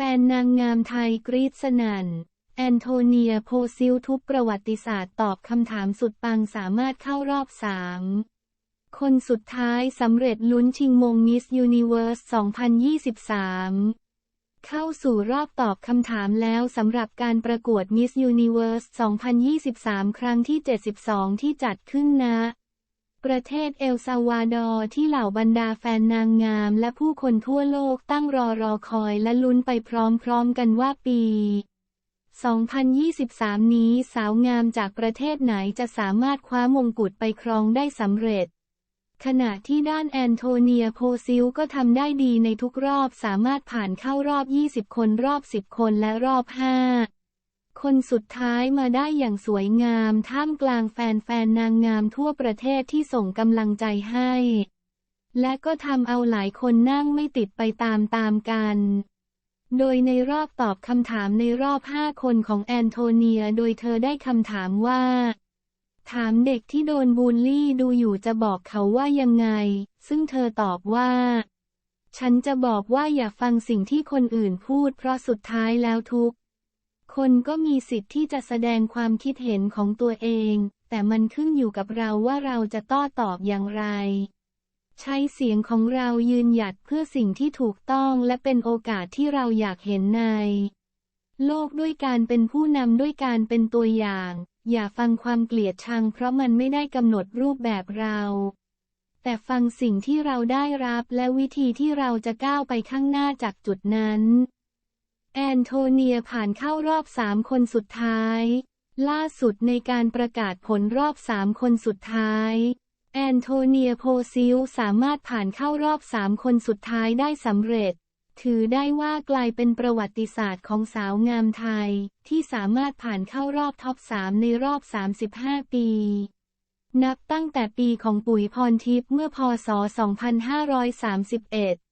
แฟนนางงามไทยกรีดสนั่น แอนโทเนียโพซิลทุบประวัติศาสตร์ตอบคำถามสุดปังสามารถเข้ารอบสามคนสุดท้ายสำเร็จลุ้นชิงมงมิสยูนิเวิร์ส 2023เข้าสู่รอบตอบคำถามแล้วสำหรับการประกวดมิสยูนิเวิร์ส2023 ครั้งที่ 72 ที่จัดขึ้นณนะ ประเทศเอลซาวาดอร์ที่เหล่าบรรดาแฟนนางงามและผู้คนทั่วโลกตั้งรอรอคอยและลุ้นไปพร้อมๆกันว่าปี 2023 นี้สาวงามจากประเทศไหนจะสามารถคว้ามงกุฎไปครองได้สำเร็จ ขณะที่ด้านแอนโทเนียโพซิลก็ทำได้ดีในทุกรอบสามารถผ่านเข้ารอบ 20 คนรอบ 10 คนและรอบ 5 คนสุดท้ายมาได้อย่างสวยงามท่ามกลางแฟนๆนางงามทั่วประเทศที่ส่งกำลังใจให้ และก็ทำเอาหลายคนนั่งไม่ติดไปตามๆกัน โดยในรอบตอบคำถามในรอบห้าคนของแอนโทเนียโดยเธอได้คำถามว่า ถามเด็กที่โดนบูลลี่ดูอยู่จะบอกเขาว่ายังไง ซึ่งเธอตอบว่าฉันจะบอกว่าอย่าฟังสิ่งที่คนอื่นพูดเพราะสุดท้ายแล้วทุก คนก็มีสิทธิ์ที่จะแสดงความคิดเห็นของตัวเอง แต่มันขึ้นอยู่กับเราว่าเราจะต้อตอบอย่างไร ใช้เสียงของเรายืนหยัดเพื่อสิ่งที่ถูกต้องและเป็นโอกาสที่เราอยากเห็นใน โลกด้วยการเป็นผู้นำด้วยการเป็นตัวอย่าง อย่าฟังความเกลียดชัง เพราะมันไม่ได้กำหนดรูปแบบเรา แต่ฟังสิ่งที่เราได้รับและวิธีที่เราจะก้าวไปข้างหน้าจากจุดนั้น แอนโทเนียผ่านเข้ารอบสามคนสุดท้าย ล่าสุดในการประกาศผลรอบสามคนสุดท้าย แอนโทเนียโพซิลสามารถผ่านเข้ารอบสามคนสุดท้ายได้สำเร็จ ถือได้ว่ากลายเป็นประวัติศาสตร์ของสาวงามไทย ที่สามารถผ่านเข้ารอบท็อปสามในรอบ 35 ปี นับตั้งแต่ปีของปุ๋ยพรทิพย์เมื่อพศ 2531